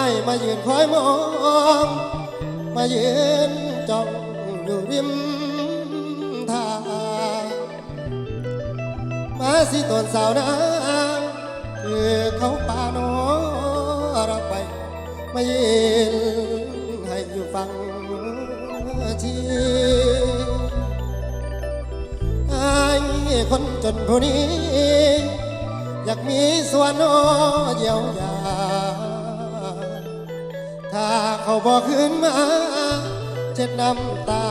ายมายืนคอยมอง มายืนจ้องอยู่ริมทางมาสิตนสาวนางคือเขาป่าโนรักไป มายืนให้อยู่ฟังชีไอ้คนจนผู้นี้ อยากมีส่วนโนเยียวยา ถ้าเขาบอกขึ้นมาจะน้ำตา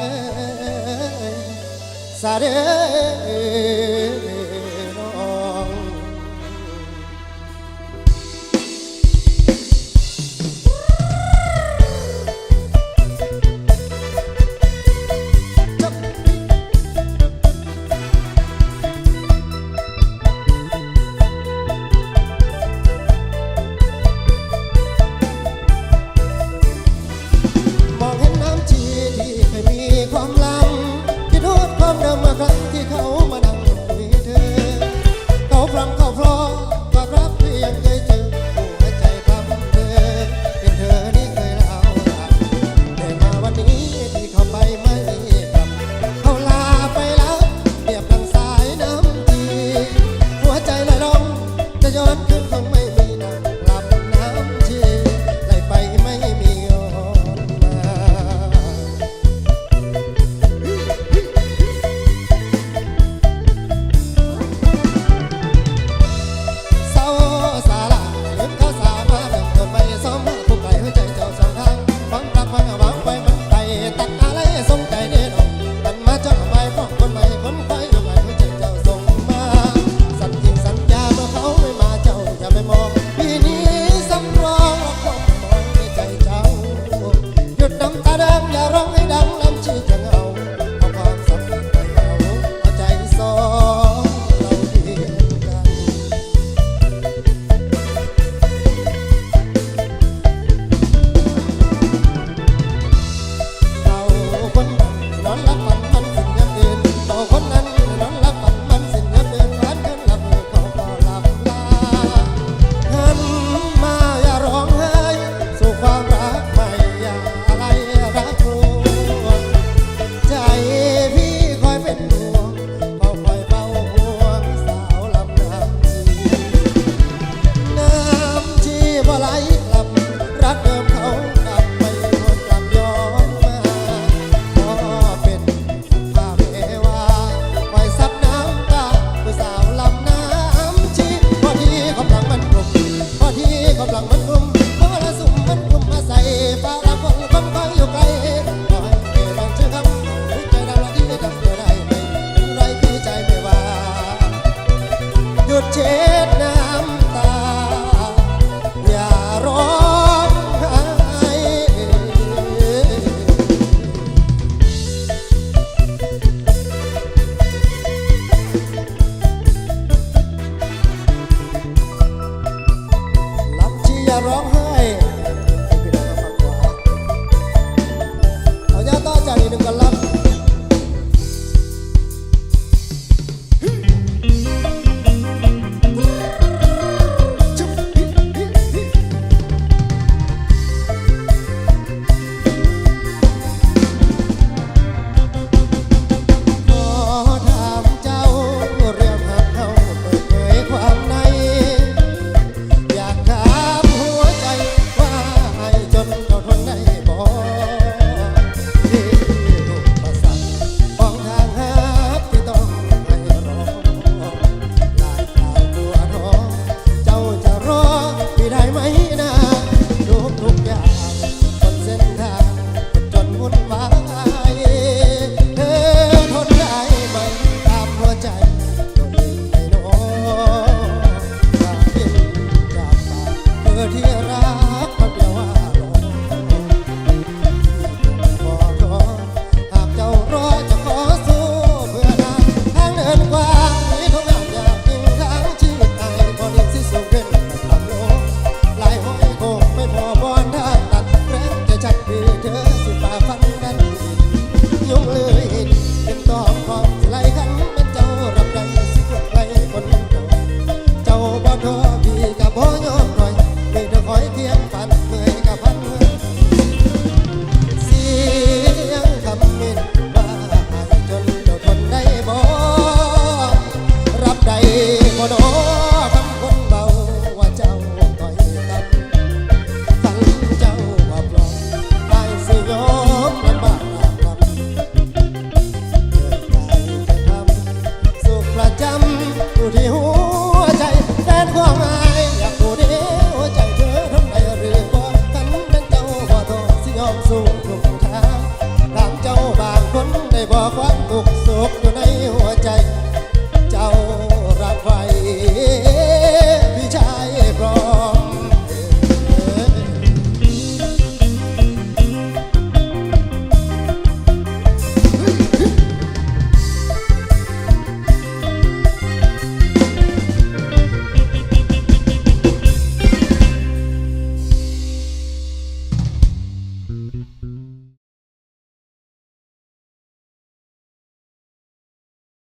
ยสาเด ใจลอยลงจะย้อนคืนคง Yeah, wrong.